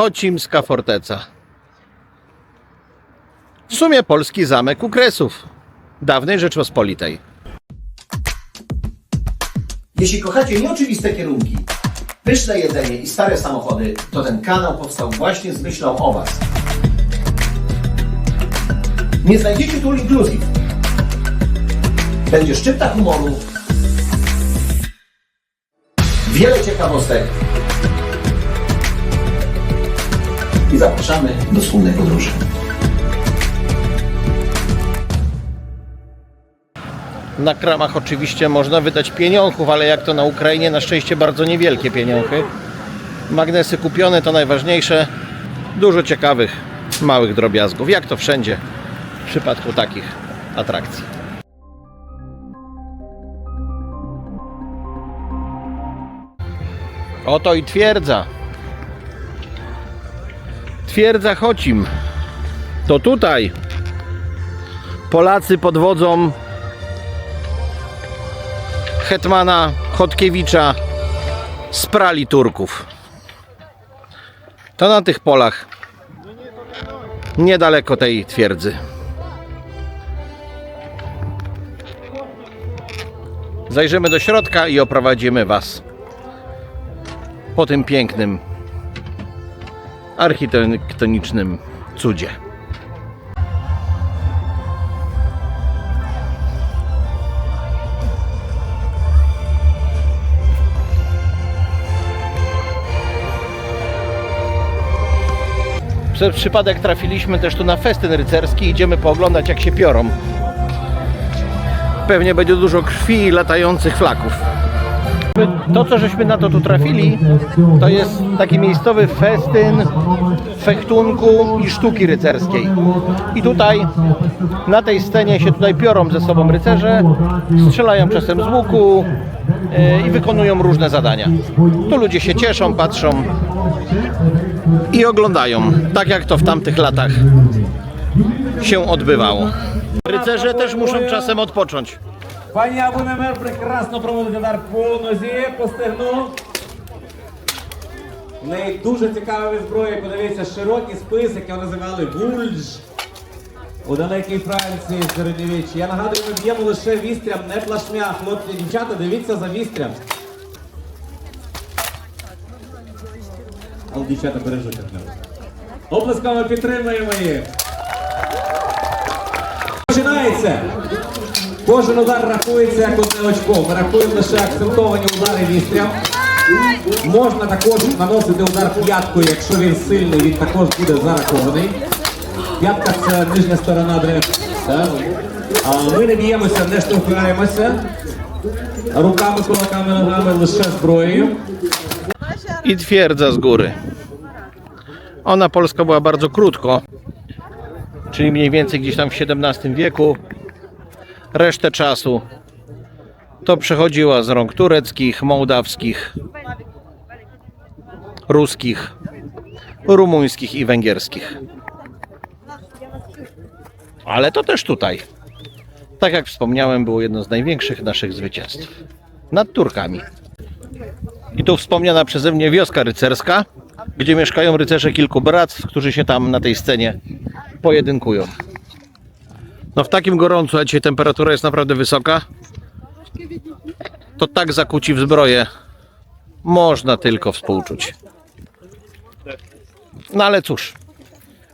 Chocimska forteca. W sumie polski zamek u Kresów, dawnej Rzeczpospolitej. Jeśli kochacie nieoczywiste kierunki, pyszne jedzenie i stare samochody, to ten kanał powstał właśnie z myślą o Was. Nie znajdziecie tu inclusive. Będzie szczypta humoru, wiele ciekawostek i zapraszamy do wspólnej podróży. Na kramach oczywiście można wydać pieniążków, ale jak to na Ukrainie, na szczęście bardzo niewielkie pieniądze. Magnesy kupione to najważniejsze. Dużo ciekawych, małych drobiazgów, jak to wszędzie w przypadku takich atrakcji. Oto i twierdza. Twierdza Chocim. To tutaj Polacy pod wodzą hetmana Chodkiewicza sprali Turków. To na tych polach, niedaleko tej twierdzy. Zajrzymy do środka i oprowadzimy Was po tym pięknym architektonicznym cudzie. Przez przypadek trafiliśmy też tu na festyn rycerski. Idziemy pooglądać jak się piorą. Pewnie będzie dużo krwi i latających flaków. To, co żeśmy na to tu trafili, to jest taki miejscowy festyn fechtunku i sztuki rycerskiej. I tutaj, na tej scenie się tutaj piorą ze sobą rycerze, strzelają czasem z łuku yy, i wykonują różne zadania. Tu ludzie się cieszą, patrzą i oglądają, tak jak to w tamtych latach się odbywało. Rycerze też muszą czasem odpocząć. Пані Абунемер прекрасно проводить удар по нозі, по стегну. В неї дуже цікаві зброї, подивіться, широкий спис, який називали гульж. У далекій Франції середньовіччі. Я нагадую, ми б'ємо лише вістрям, не плашмя. Хлопці, дівчата, дивіться за вістрям. Але дівчата бережуть від мене. Оплесками підтримуємо їх. Починається. Кожен удар рахується як одне очко. Ми рахуємо лише акцентовані удари вістрям. Можна також наносити удар п'яткою, якщо він сильний, він також буде зарахований. П'ятка це нижня сторона древка. А Ми не б'ємося, не штовхаємося. Руками, кулаками, ногами, лише зброєю. I twierdza z góry. Ona polska była bardzo krótko, czyli mniej więcej gdzieś tam w XVII wieku. Resztę czasu to przechodziła z rąk tureckich, mołdawskich, ruskich, rumuńskich i węgierskich. Ale to też tutaj. Tak jak wspomniałem, było jedno z największych naszych zwycięstw nad Turkami. I tu wspomniana przeze mnie wioska rycerska, gdzie mieszkają rycerze kilku bractw, którzy się tam na tej scenie pojedynkują. No w takim gorącu, a dzisiaj temperatura jest naprawdę wysoka, to tak zakuci w zbroję można tylko współczuć. No ale cóż,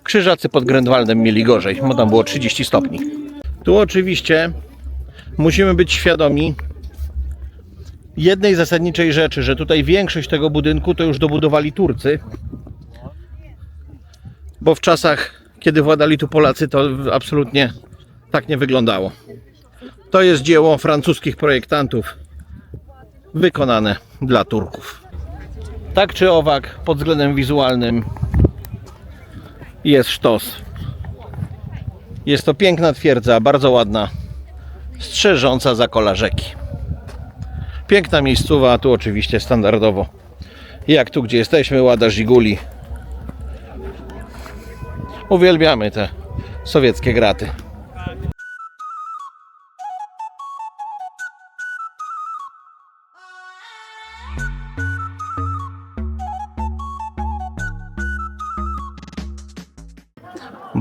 krzyżacy pod Grędwaldem mieli gorzej, bo tam było 30 stopni. Tu oczywiście musimy być świadomi, jednej zasadniczej rzeczy, że tutaj większość tego budynku to już dobudowali Turcy, bo w czasach, kiedy władali tu Polacy, to absolutnie tak nie wyglądało. To jest dzieło francuskich projektantów wykonane dla Turków. Tak czy owak, pod względem wizualnym jest sztos. Jest to piękna twierdza, bardzo ładna, strzeżąca zakola rzeki. Piękna miejscowa, tu oczywiście standardowo. Jak tu, gdzie jesteśmy, Łada Żiguli. Uwielbiamy te sowieckie graty.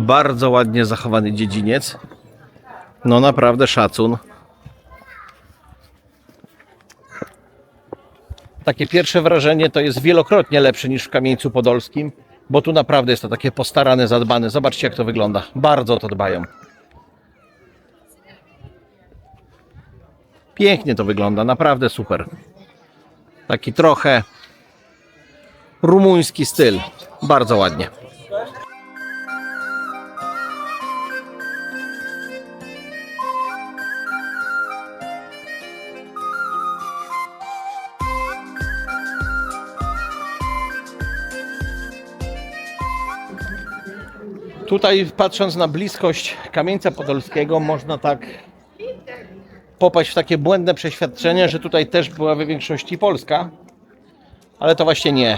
Bardzo ładnie zachowany dziedziniec. No naprawdę szacun. Takie pierwsze wrażenie to jest wielokrotnie lepsze niż w Kamieńcu Podolskim, bo tu naprawdę jest to takie postarane, zadbane. Zobaczcie jak to wygląda. Bardzo o to dbają. Pięknie to wygląda, naprawdę super. Taki trochę rumuński styl. Bardzo ładnie. Tutaj patrząc na bliskość Kamieńca Podolskiego można tak popaść w takie błędne przeświadczenie, że tutaj też była w większości Polska, ale to właśnie nie.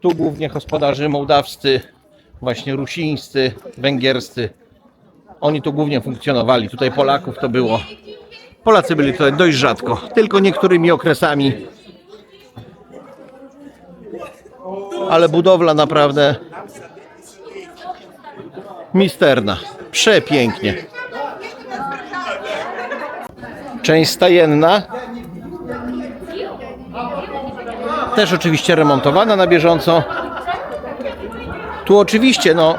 Tu głównie gospodarzy mołdawscy, właśnie rusińscy, węgierscy. Oni tu głównie funkcjonowali. Tutaj Polaków to było. Polacy byli tutaj dość rzadko, tylko niektórymi okresami. Ale budowla naprawdę misterna. Przepięknie. Część stajenna. Też oczywiście remontowana na bieżąco. Tu oczywiście, no,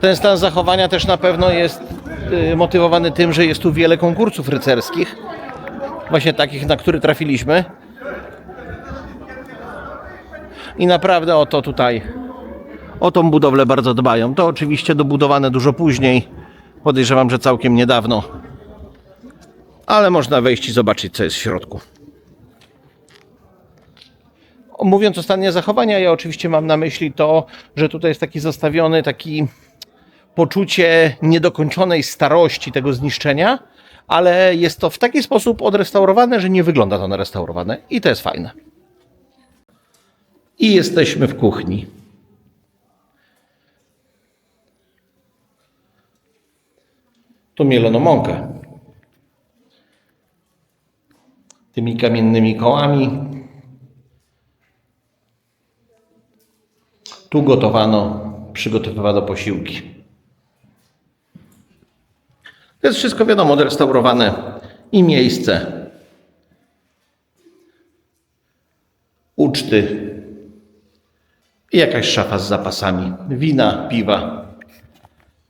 ten stan zachowania też na pewno jest y, motywowany tym, że jest tu wiele konkursów rycerskich. Właśnie takich, na które trafiliśmy. I naprawdę o to tutaj, o tą budowlę bardzo dbają. To oczywiście dobudowane dużo później. Podejrzewam, że całkiem niedawno ale można wejść i zobaczyć, co jest w środku. Mówiąc o stanie zachowania, ja oczywiście mam na myśli to, że tutaj jest taki zostawiony taki poczucie niedokończonej starości tego zniszczenia, ale jest to w taki sposób odrestaurowane, że nie wygląda to na restaurowane i to jest fajne. I jesteśmy w kuchni. Tu mielono mąkę. Tymi kamiennymi kołami. Tu gotowano, przygotowywano posiłki. To jest wszystko wiadomo, odrestaurowane i miejsce, uczty i jakaś szafa z zapasami wina, piwa.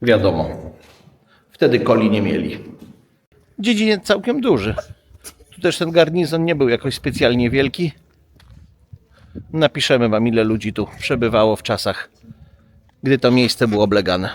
Wiadomo, wtedy coli nie mieli. Dziedziniec całkiem duży. Też ten garnizon nie był jakoś specjalnie wielki. Napiszemy wam, ile ludzi tu przebywało w czasach, gdy to miejsce było oblegane.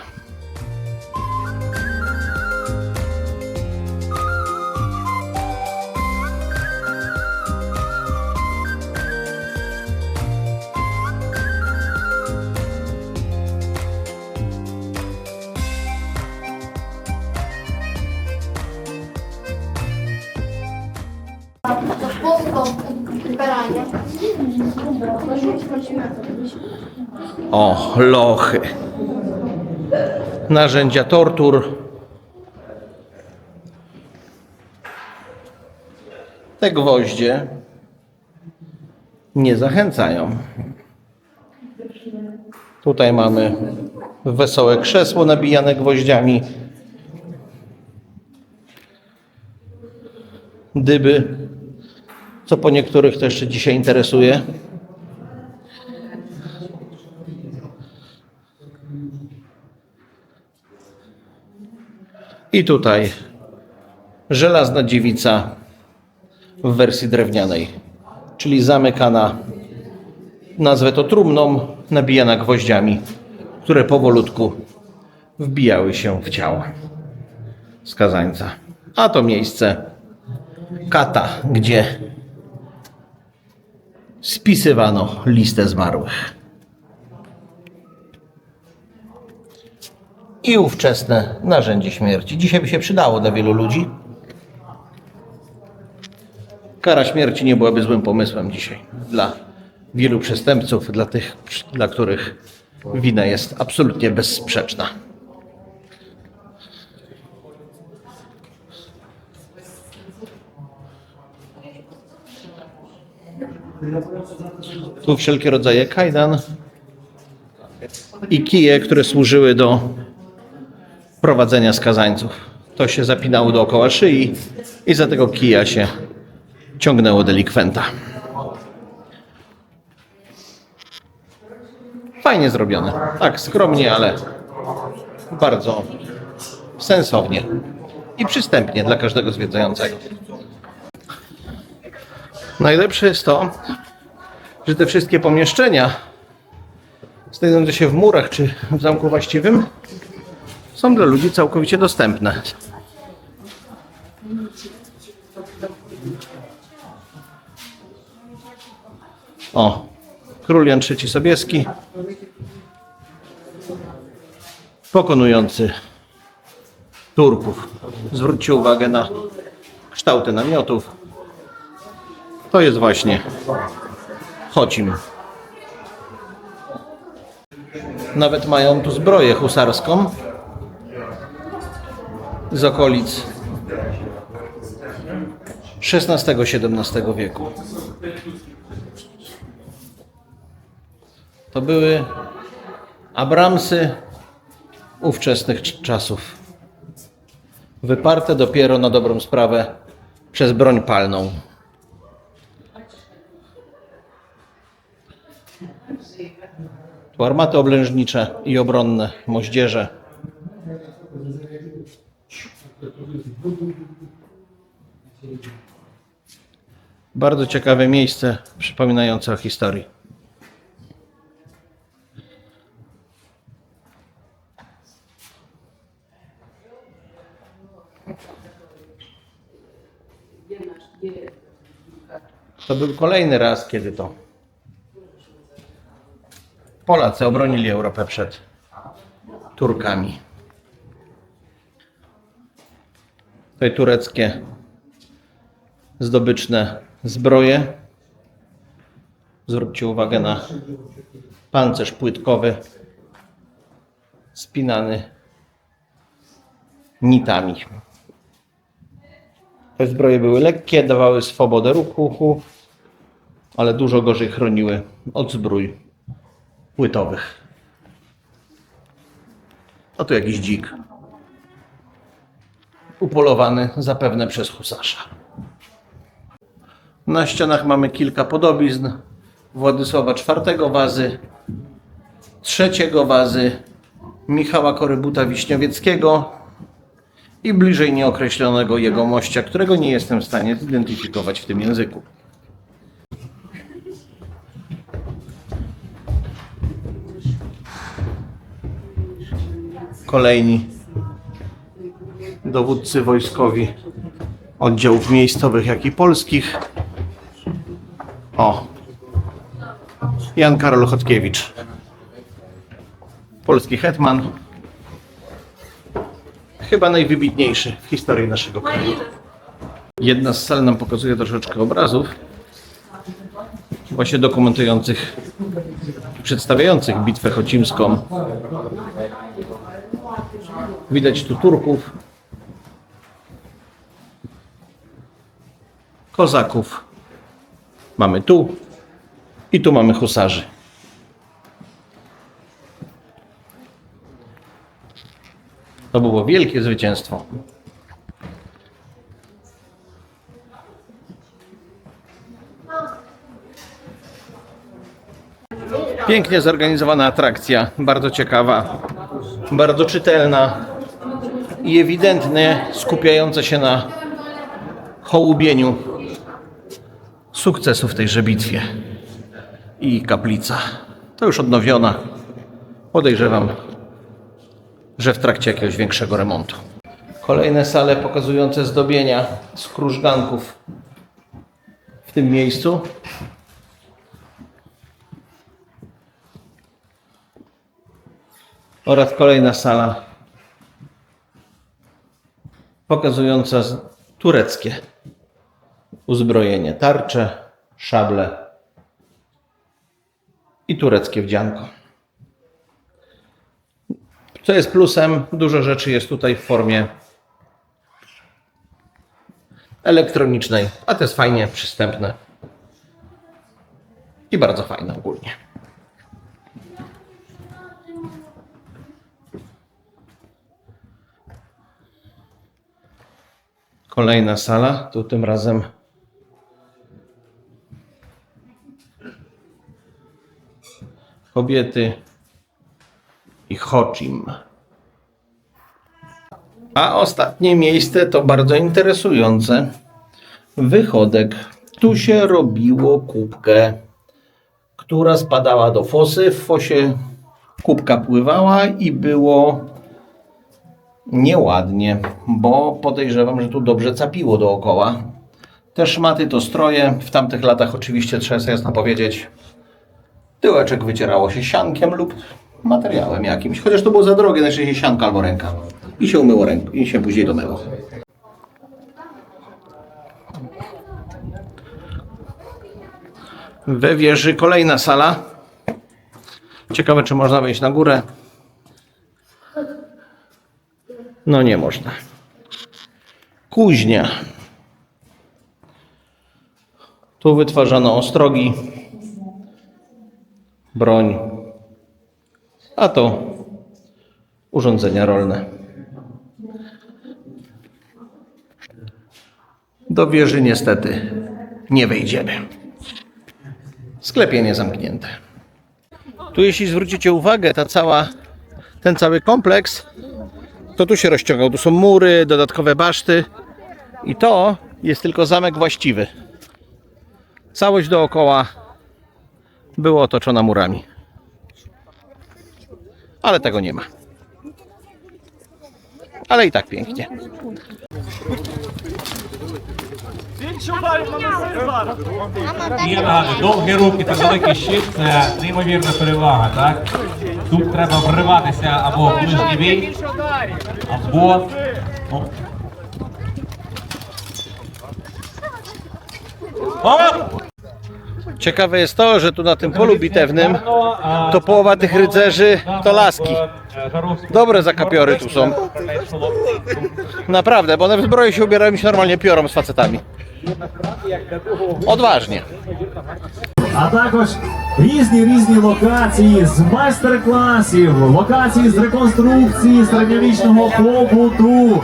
O, lochy. Narzędzia tortur. Te gwoździe nie zachęcają. Tutaj mamy wesołe krzesło nabijane gwoździami. Dyby, co po niektórych jeszcze dzisiaj interesuje. I tutaj żelazna dziewica w wersji drewnianej, czyli zamykana, nazwę to trumną, nabijana gwoździami, które powolutku wbijały się w ciało skazańca. A to miejsce kata, gdzie spisywano listę zmarłych. I ówczesne narzędzie śmierci. Dzisiaj by się przydało dla wielu ludzi. Kara śmierci nie byłaby złym pomysłem dzisiaj dla wielu przestępców, dla tych, dla których wina jest absolutnie bezsprzeczna. Tu wszelkie rodzaje kajdan, i kije, które służyły do prowadzenia skazańców. To się zapinało dookoła szyi i za tego kija się ciągnęło delikwenta. Fajnie zrobione. Tak, skromnie, ale bardzo sensownie i przystępnie dla każdego zwiedzającego. Najlepsze jest to, że te wszystkie pomieszczenia znajdujące się w murach czy w zamku właściwym są dla ludzi całkowicie dostępne. O, król Jan III Sobieski pokonujący Turków. Zwróćcie uwagę na kształty namiotów. To jest właśnie Chocim. Nawet mają tu zbroję husarską z okolic XVI-XVII wieku. To były Abramsy ówczesnych cz- czasów. Wyparte dopiero na dobrą sprawę przez broń palną. Tu armaty oblężnicze i obronne, moździerze. Bardzo ciekawe miejsce przypominające o historii. To był kolejny raz, kiedy to Polacy obronili Europę przed Turkami. Tutaj tureckie zdobyczne zbroje. Zwróćcie uwagę na pancerz płytkowy spinany nitami. Te zbroje były lekkie, dawały swobodę ruchu, ale dużo gorzej chroniły od zbrój płytowych. A tu jakiś dzik. Upolowany zapewne przez husarza. Na ścianach mamy kilka podobizn Władysława IV wazy, trzeciego wazy, Michała Korybuta Wiśniowieckiego i bliżej nieokreślonego jego mościa, którego nie jestem w stanie zidentyfikować w tym języku. Kolejni dowódcy wojskowi oddziałów miejscowych, jak i polskich. O, Jan Karol Chodkiewicz, polski hetman, chyba najwybitniejszy w historii naszego kraju. Jedna z sal nam pokazuje troszeczkę obrazów, właśnie dokumentujących przedstawiających bitwę chocimską. Widać tu Turków, kozaków. Mamy tu i tu mamy husarzy. To było wielkie zwycięstwo. Pięknie zorganizowana atrakcja, bardzo ciekawa, bardzo czytelna i ewidentnie skupiająca się na hołubieniu sukcesu w tejże bitwie. I kaplica. To już odnowiona. Podejrzewam, że w trakcie jakiegoś większego remontu. Kolejne sale pokazujące zdobienia z krużganków w tym miejscu. Oraz kolejna sala pokazująca tureckie uzbrojenie tarcze, szable i tureckie wdzianko. Co jest plusem? Dużo rzeczy jest tutaj w formie elektronicznej, a to jest fajnie przystępne i bardzo fajne ogólnie. Kolejna sala, tu tym razem kobiety i Hochim. A ostatnie miejsce to bardzo interesujące. Wychodek. Tu się robiło kubkę, która spadała do fosy. W fosie kubka pływała i było nieładnie, bo podejrzewam, że tu dobrze capiło dookoła. Te szmaty to stroje. W tamtych latach oczywiście trzeba jasno powiedzieć, tyłeczek wycierało się siankiem lub materiałem jakimś. Chociaż to było za drogie, najczęściej sianka albo ręka. I się umyło ręką, i się później domyło. We wieży kolejna sala. Ciekawe, czy można wejść na górę. No nie można. Kuźnia. Tu wytwarzano ostrogi, broń, a to urządzenia rolne. Do wieży niestety nie wejdziemy. Sklepienie zamknięte. Tu jeśli zwrócicie uwagę, ta cała, ten cały kompleks, to tu się rozciągał. Tu są mury, dodatkowe baszty i to jest tylko zamek właściwy. Całość dookoła była otoczona murami. Ale tego nie ma. Ale i tak pięknie. І я нагадую, довгі руки та великий щит це неймовірна перевага, так? Тут треба вриватися або в ближній бій, або. Ну. О! Ciekawe jest to, że tu na tym polu bitewnym to połowa tych rycerzy to laski. Dobre zakapiory tu są. Naprawdę, bo one w zbroję się ubierają i się normalnie piorą z facetami. Odważnie. а також різні різні локації з майстер-класів, локації з реконструкції середньовічного побуту.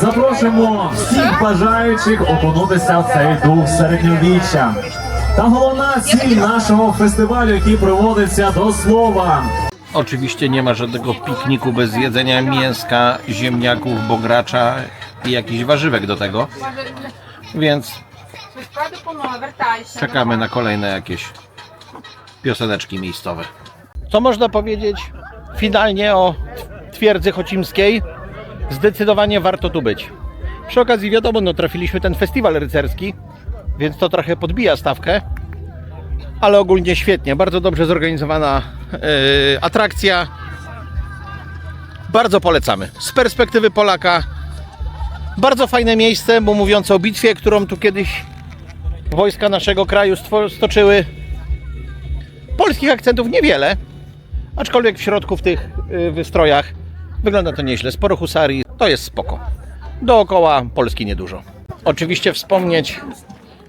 Запрошуємо всіх бажаючих окунутися в цей дух середньовіччя. Та головна ціль нашого фестивалю, який проводиться до слова. Oczywiście nie ma żadnego pikniku bez jedzenia mięska, ziemniaków, bogracza i jakichś warzywek do tego. Więc Spada ponova, vertaixa. czekamy na kolejne jakieś pioseneczki miejscowe. Co można powiedzieć finalnie o twierdzy chocimskiej? Zdecydowanie warto tu być. Przy okazji wiadomo, no trafiliśmy ten festiwal rycerski, więc to trochę podbija stawkę. Ale ogólnie świetnie, bardzo dobrze zorganizowana yy, atrakcja. Bardzo polecamy. Z perspektywy Polaka bardzo fajne miejsce, bo mówiąc o bitwie, którą tu kiedyś wojska naszego kraju stoczyły. Polskich akcentów niewiele, aczkolwiek w środku w tych y, wystrojach wygląda to nieźle. Sporo husarii, to jest spoko. Dookoła Polski niedużo. Oczywiście wspomnieć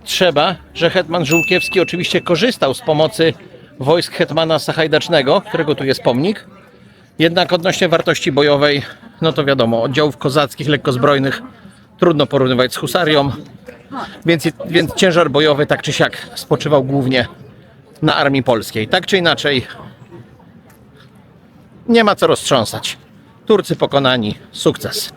trzeba, że hetman Żółkiewski oczywiście korzystał z pomocy wojsk hetmana Sachajdacznego, którego tu jest pomnik. Jednak odnośnie wartości bojowej, no to wiadomo, oddziałów kozackich, lekkozbrojnych trudno porównywać z husarią, więc, więc ciężar bojowy tak czy siak spoczywał głównie na armii polskiej. Tak czy inaczej, nie ma co roztrząsać. Turcy pokonani, sukces.